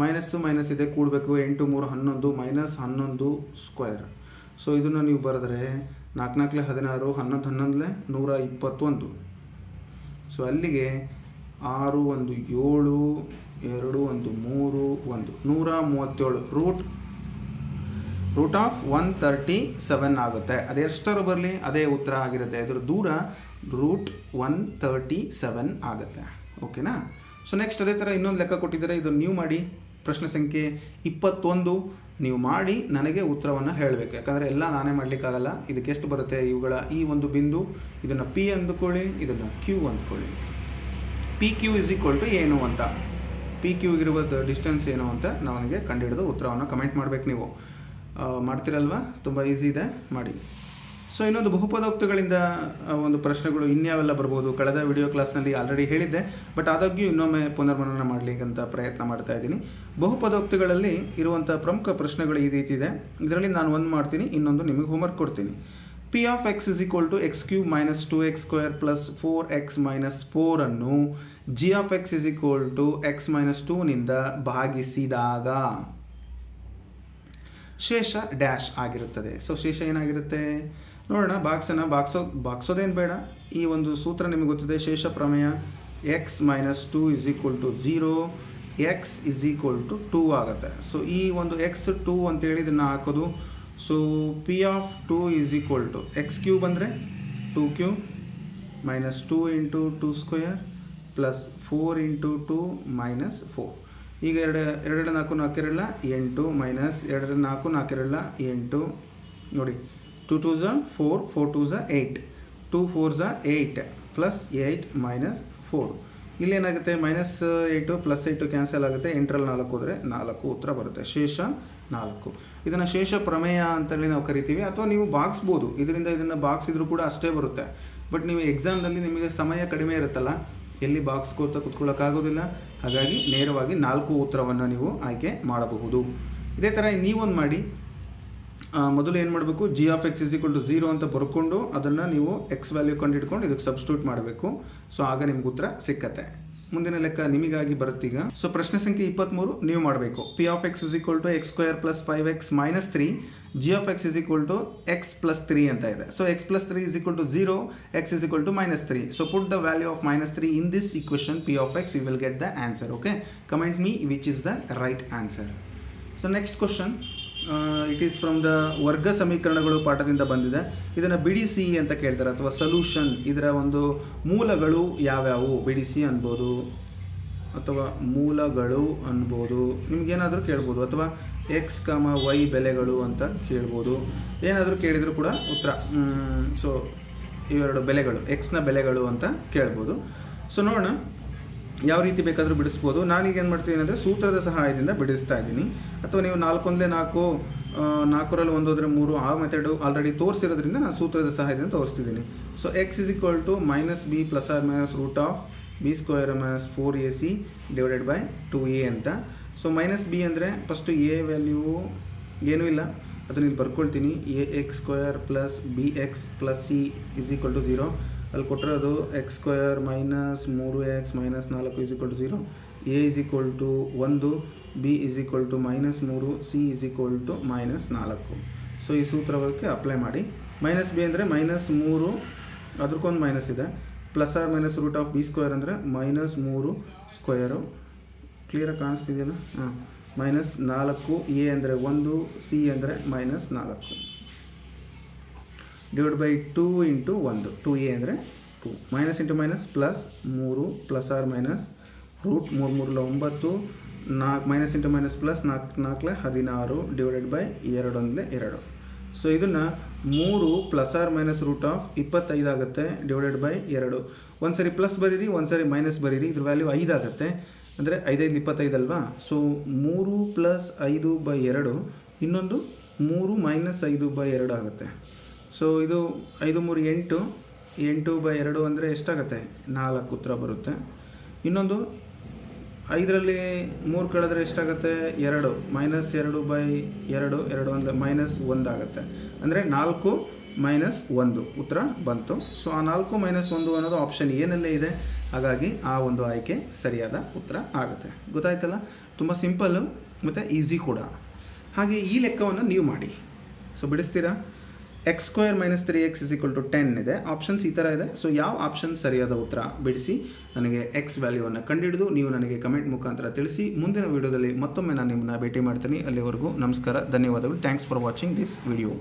ಮೈನಸ್ಸು ಮೈನಸ್ ಇದೆ, ಕೂಡಬೇಕು. ಎಂಟು, ಮೂರು, ಹನ್ನೊಂದು ಮೈನಸ್ ಹನ್ನೊಂದು ಸ್ಕ್ವೇರ್ ಸೊ ಇದನ್ನು ನೀವು ಬರೆದ್ರೆ ನಾಲ್ಕು ನಾಲ್ಕಲೆ ಹದಿನಾರು, ಹನ್ನೊಂದು ಹನ್ನೊಂದಲೆ ನೂರ ಇಪ್ಪತ್ತೊಂದು. ಸೊ ಅಲ್ಲಿಗೆ ಆರು ಒಂದು ಏಳು, ಎರಡು ಒಂದು ಮೂರು ಒಂದು. ನೂರ ಮೂವತ್ತೇಳು root root of one thirty seven ಆಗುತ್ತೆ. ಅದೆಷ್ಟರ ಬರಲಿ, ಅದೇ ಉತ್ತರ ಆಗಿರುತ್ತೆ. ಇದರ ದೂರ ರೂಟ್ ಒನ್ ತರ್ಟಿ ಸೆವೆನ್ ಆಗುತ್ತೆ. ಓಕೆನಾ? ಸೊ ನೆಕ್ಸ್ಟ್ ಅದೇ ಥರ ಇನ್ನೊಂದು ಲೆಕ್ಕ ಕೊಟ್ಟಿದ್ದಾರೆ. ಇದನ್ನು ನೀವು ಮಾಡಿ. ಪ್ರಶ್ನೆ ಸಂಖ್ಯೆ ಇಪ್ಪತ್ತೊಂದು. ನೀವು ಮಾಡಿ, ನನಗೆ ಉತ್ತರವನ್ನು ಹೇಳಬೇಕು. ಯಾಕಂದರೆ ಎಲ್ಲ ನಾನೇ ಮಾಡಲಿಕ್ಕಾಗಲ್ಲ. ಇದಕ್ಕೆ ಎಷ್ಟು ಬರುತ್ತೆ? ಇವುಗಳ ಈ ಒಂದು ಬಿಂದು, ಇದನ್ನು ಪಿ ಅಂದುಕೊಳ್ಳಿ, ಇದನ್ನು ಕ್ಯೂ ಅಂದ್ಕೊಳ್ಳಿ. P Q is equal to ಏನು ಅಂತ? ಪಿ ಕ್ಯೂ ಇರುವ ಡಿಸ್ಟೆನ್ಸ್ ಏನು ಅಂತ ನನಗೆ ಕಂಡುಹಿಡಿದು ಉತ್ತರವನ್ನು ಕಮೆಂಟ್ ಮಾಡಬೇಕು ನೀವು. ಮಾಡ್ತೀರಲ್ವಾ? ತುಂಬ ಈಸಿ ಇದೆ, ಮಾಡಿ. ಸೊ ಇನ್ನೊಂದು ಬಹುಪದೋಕ್ತಗಳಿಂದ ಒಂದು ಪ್ರಶ್ನೆಗಳು ಇನ್ಯಾವೆಲ್ಲ ಬರ್ಬೋದು? ಕಳೆದ ವಿಡಿಯೋ ಕ್ಲಾಸ್ನಲ್ಲಿ ಆಲ್ರೆಡಿ ಹೇಳಿದ್ದೆ ಬಟ್ ಆದಾಗ್ಯೂ ಇನ್ನೊಮ್ಮೆ ಪುನರ್ಮನನ ಮಾಡಲಿಕ್ಕಂತ ಪ್ರಯತ್ನ ಮಾಡ್ತಾ ಇದ್ದೀನಿ. ಬಹುಪದೋಕ್ತಿಗಳಲ್ಲಿ ಇರುವಂಥ ಪ್ರಮುಖ ಪ್ರಶ್ನೆಗಳು ಈ ರೀತಿ ಇದೆ. ಇದರಲ್ಲಿ ನಾನು ಒಂದು ಮಾಡ್ತೀನಿ, ಇನ್ನೊಂದು ನಿಮಗೆ ಹೋಮ್ವರ್ಕ್ ಕೊಡ್ತೀನಿ. P of X is equal to X cube minus two X square plus four X minus ಫೋರನ್ನು G of X is equal to X minus ಟೂನಿಂದ ಭಾಗಿಸಿದಾಗ ಶೇಷ ಡ್ಯಾಶ್ ಆಗಿರುತ್ತದೆ. ಸೊ ಶೇಷ ಏನಾಗಿರುತ್ತೆ? ನೋಡೋಣ, ಬಾಕ್ಸನ್ನು ಬಾಕ್ಸೋ, ಬಾಕ್ಸೋದೇನು ಬೇಡ. ಈ ಒಂದು ಸೂತ್ರ ನಿಮಗೆ ಗೊತ್ತಿದೆ, ಶೇಷ ಪ್ರಮೇಯ x minus two is equal to zero x is equal to two ಆಗುತ್ತೆ. ಸೊ ಈ ಒಂದು ಎಕ್ಸ್ ಟೂ ಅಂತೇಳಿ ಇದನ್ನು ಹಾಕೋದು. So P of two is equal to x cube ಅಂದರೆ two cube minus two into two square plus four into two minus four ಈಗ ಎರಡು ಎರಡು ನಾಲ್ಕು ನಾಲ್ಕೆರಡಲ ಎಂಟು ಮೈನಸ್ ಎರಡು ನಾಲ್ಕು ನಾಲ್ಕೆರಡಲ ಎಂಟು. ನೋಡಿ ಟು ಟೂ ಝ ಫೋರ್ ಫೋರ್ ಟೂ ಝ eight two four ಝ eight plus eight minus four ಇಲ್ಲೇನಾಗುತ್ತೆ minus eight plus eight cancel ಆಗುತ್ತೆ. ಎಂಟರಲ್ಲಿ ನಾಲ್ಕು ಹೋದರೆ ನಾಲ್ಕು ಉತ್ತರ ಬರುತ್ತೆ. ಶೇಷ ನಾಲ್ಕು. ಇದನ್ನು ಶೇಷ ಪ್ರಮೇಯ ಅಂತೇಳಿ ನಾವು ಕರಿತೀವಿ. ಅಥವಾ ನೀವು ಬಾಗಿಸ್ಬೋದು ಇದರಿಂದ ಇದನ್ನು ಇದ್ರೂ ಕೂಡ ಅಷ್ಟೇ ಬರುತ್ತೆ. ಬಟ್ ನೀವು ಎಕ್ಸಾಮ್ನಲ್ಲಿ ನಿಮಗೆ ಸಮಯ ಕಡಿಮೆ ಇರುತ್ತಲ್ಲ ಎಲ್ಲಿ ಬಾಕ್ಸ್ ಕೂತ ಕುತ್ಕೊಳ್ಳೋಕ್ಕಾಗೋದಿಲ್ಲ. ಹಾಗಾಗಿ ನೇರವಾಗಿ ನಾಲ್ಕು ಉತ್ತರವನ್ನು ನೀವು ಆಯ್ಕೆ ಮಾಡಬಹುದು. ಇದೇ ಥರ ನೀವೊಂದು ಮಾಡಿ. ಮೊದಲು ಏನು ಮಾಡಬೇಕು? G of x is equal to zero ಅಂತ ಬರ್ಕೊಂಡು ಅದನ್ನು ನೀವು ಎಕ್ಸ್ ವ್ಯಾಲ್ಯೂ ಕಂಡುಹಿಡ್ಕೊಂಡು ಇದಕ್ಕೆ ಸಬ್ಸ್ಟ್ಯೂಟ್ ಮಾಡಬೇಕು. ಸೊ ಆಗ ನಿಮ್ಗೆ ಉತ್ತರ ಸಿಕ್ಕತ್ತೆ. ಮುಂದಿನ ಲೆಕ್ಕ ನಿಮಗಾಗಿ ಬರುತ್ತೀಗ ಸೊ ಪ್ರಶ್ನೆ ಸಂಖ್ಯೆ ಇಪ್ಪತ್ತ್ಮೂರು ನೀವು ಮಾಡಬೇಕು. P of x is equal to x square plus five x minus three G of x is equal to x plus three ಅಂತ ಇದೆ. So x plus three is equal to zero x is equal to minus three so put the value of minus three in this equation P of x you will get the answer okay comment me which is the right answer so next question it is from the ವರ್ಗ ಸಮೀಕರಣಗಳು ಪಾಠದಿಂದ ಬಂದಿದೆ. ಇದನ್ನು ಬಿಡಿಸಿ ಅಂತ ಕೇಳ್ತಾರೆ, ಅಥವಾ solution ಇದರ ಒಂದು ಮೂಲಗಳು ಯಾವ್ಯಾವು? ಬಿಡಿಸಿ ಅನ್ಬೋದು, ಅಥವಾ ಮೂಲಗಳು ಅನ್ಬೋದು, ನಿಮಗೇನಾದರೂ ಕೇಳ್ಬೋದು, ಅಥವಾ ಎಕ್ಸ್ ಕಮ ವೈ ಬೆಲೆಗಳು ಅಂತ ಕೇಳ್ಬೋದು. ಏನಾದರೂ ಕೇಳಿದರೂ ಕೂಡ ಉತ್ತರ. ಸೊ ಇವೆರಡು ಬೆಲೆಗಳು ಎಕ್ಸ್ನ ಬೆಲೆಗಳು ಅಂತ ಕೇಳ್ಬೋದು. ಸೊ ನೋಡೋಣ. ಯಾವ ರೀತಿ ಬೇಕಾದರೂ ಬಿಡಿಸ್ಬೋದು. ನಾನೀಗ ಏನು ಮಾಡ್ತೀನಿ ಅಂದರೆ ಸೂತ್ರದ ಸಹಾಯದಿಂದ ಬಿಡಿಸ್ತಾ ಇದ್ದೀನಿ. ಅಥವಾ ನೀವು ನಾಲ್ಕೊಂದಲೇ ನಾಲ್ಕು ನಾಲ್ಕರಲ್ಲಿ ನಾಲ್ಕರಲ್ಲಿ ಒಂದೋದ್ರೆ ಮೂರು, ಆ ಮೆಥಡು ಆಲ್ರೆಡಿ ತೋರಿಸಿರೋದ್ರಿಂದ ನಾನು ಸೂತ್ರದ ಸಹಾಯದಿಂದ ತೋರಿಸ್ತಿದ್ದೀನಿ. So x is equal to minus b plus or minus root of b square minus four a c divided by two a ಅಂತ. ಸೊ ಮೈನಸ್ ಬಿ ಅಂದರೆ ಫಸ್ಟು ಎ ವ್ಯಾಲ್ಯೂ ಏನೂ ಇಲ್ಲ. ಅದನ್ನ ಇಲ್ಲಿ ಬರ್ಕೊಳ್ತೀನಿ. A x square plus b x plus c is equal to zero ಅಲ್ಲಿ ಕೊಟ್ಟಿರೋದು X square minus ಮೂರು X minus ನಾಲ್ಕು is equal to zero a is equal to ಒಂದು B is equal to minus ಮೂರು c is equal to minus ನಾಲ್ಕು. So ಈ ಸೂತ್ರಕ್ಕೆ apply ಮಾಡಿ. ಮೈನಸ್ ಬಿ ಅಂದರೆ ಮೈನಸ್ ಮೂರು ಅದಕ್ಕೊಂದು ಮೈನಸ್ ಇದೆ. Plus or minus root of b square ಅಂದರೆ ಮೈನಸ್ ಮೂರು ಸ್ಕ್ವೇರು ಕ್ಲಿಯರಾಗಿ ಕಾಣಿಸ್ತಿದೆಯಲ್ಲ? ಹಾಂ. ಮೈನಸ್ ನಾಲ್ಕು ಎ ಅಂದರೆ ಒಂದು ಸಿ ಅಂದರೆ ಮೈನಸ್ ನಾಲ್ಕು. ಡಿವೈಡ್ ಬೈ ಟೂ ಇಂಟು ಒಂದು ಟೂ ಎ ಅಂದರೆ two minus into minus plus ಮೂರು ಪ್ಲಸ್ ಆರ್ ಮೈನಸ್ ರೂಟ್ ಮೂರು ಮೂರಲ ಒಂಬತ್ತು. ನಾಲ್ಕು ಮೈನಸ್ ಇಂಟು ಮೈನಸ್ ಪ್ಲಸ್ ನಾಲ್ಕು ನಾಲ್ಕಲೆ ಹದಿನಾರು ಡಿವೈಡೆಡ್ ಬೈ ಎರಡೊಂದಲೇ ಎರಡು. ಸೊ ಇದನ್ನು ಮೂರು plus or minus root of ಇಪ್ಪತ್ತೈದು ಆಗುತ್ತೆ ಡಿವೈಡೆಡ್ ಬೈ ಎರಡು. ಒಂದು ಸರಿ ಪ್ಲಸ್ ಬರೀರಿ, ಒಂದು ಸರಿ ಮೈನಸ್ ಬರೀರಿ, ಇದ್ರ ವ್ಯಾಲ್ಯೂ ಐದು ಆಗುತ್ತೆ. ಅಂದರೆ ಐದೈದು ಇಪ್ಪತ್ತೈದು ಅಲ್ವಾ? ಸೊ ಮೂರು ಪ್ಲಸ್ ಐದು ಬೈ ಎರಡು, ಇನ್ನೊಂದು ಮೂರು ಮೈನಸ್ ಐದು ಬೈ ಎರಡು ಆಗುತ್ತೆ. ಸೊ ಇದು ಐದು ಮೂರು ಎಂಟು ಎಂಟು ಬೈ ಎರಡು ಅಂದರೆ ಎಷ್ಟಾಗುತ್ತೆ? ನಾಲ್ಕು ಉತ್ತರ ಬರುತ್ತೆ. ಇನ್ನೊಂದು, ಐದರಲ್ಲಿ ಮೂರು ಕಳೆದ್ರೆ ಎಷ್ಟಾಗುತ್ತೆ? ಎರಡು, ಮೈನಸ್ ಎರಡು ಬೈ ಎರಡು ಎರಡು ಅಂದರೆ ಮೈನಸ್ ಒಂದಾಗುತ್ತೆ. ಅಂದರೆ ನಾಲ್ಕು ಮೈನಸ್ ಒಂದು ಉತ್ತರ ಬಂತು. ಸೊ ಆ ನಾಲ್ಕು ಮೈನಸ್ ಒಂದು ಅನ್ನೋದು ಆಪ್ಷನ್ ಏನಲ್ಲೇ ಇದೆ? ಹಾಗಾಗಿ ಆ ಒಂದು ಆಯ್ಕೆ ಸರಿಯಾದ ಉತ್ತರ ಆಗುತ್ತೆ. ಗೊತ್ತಾಯ್ತಲ್ಲ? ತುಂಬ ಸಿಂಪಲ್ಲು ಮತ್ತು ಈಸಿ ಕೂಡ. ಹಾಗೆ ಈ ಲೆಕ್ಕವನ್ನು ನೀವು ಮಾಡಿ. So ಬಿಡಿಸ್ತೀರಾ? X square minus three x is equal to ten ಇದೆ. ಆಪ್ಷನ್ಸ್ ಈ ಥರ ಇದೆ. ಸೊ ಯಾವ ಆಪ್ಷನ್ ಸರಿಯಾದ ಉತ್ತರ ಬಿಡಿಸಿ. ನನಗೆ ಎಕ್ಸ್ ವ್ಯಾಲ್ಯೂವನ್ನು ಕಂಡುಹಿಡಿದು, ನೀವು ನನಗೆ ಕಮೆಂಟ್ ಮುಖಾಂತರ ತಿಳಿಸಿ. ಮುಂದಿನ ವಿಡಿಯೋದಲ್ಲಿ ಮತ್ತೊಮ್ಮೆ ನಾನು ನಿಮ್ಮನ್ನು ಭೇಟಿ ಮಾಡ್ತೀನಿ. ಅಲ್ಲಿವರೆಗೂ ನಮಸ್ಕಾರ, ಧನ್ಯವಾದಗಳು. Thanks for watching this video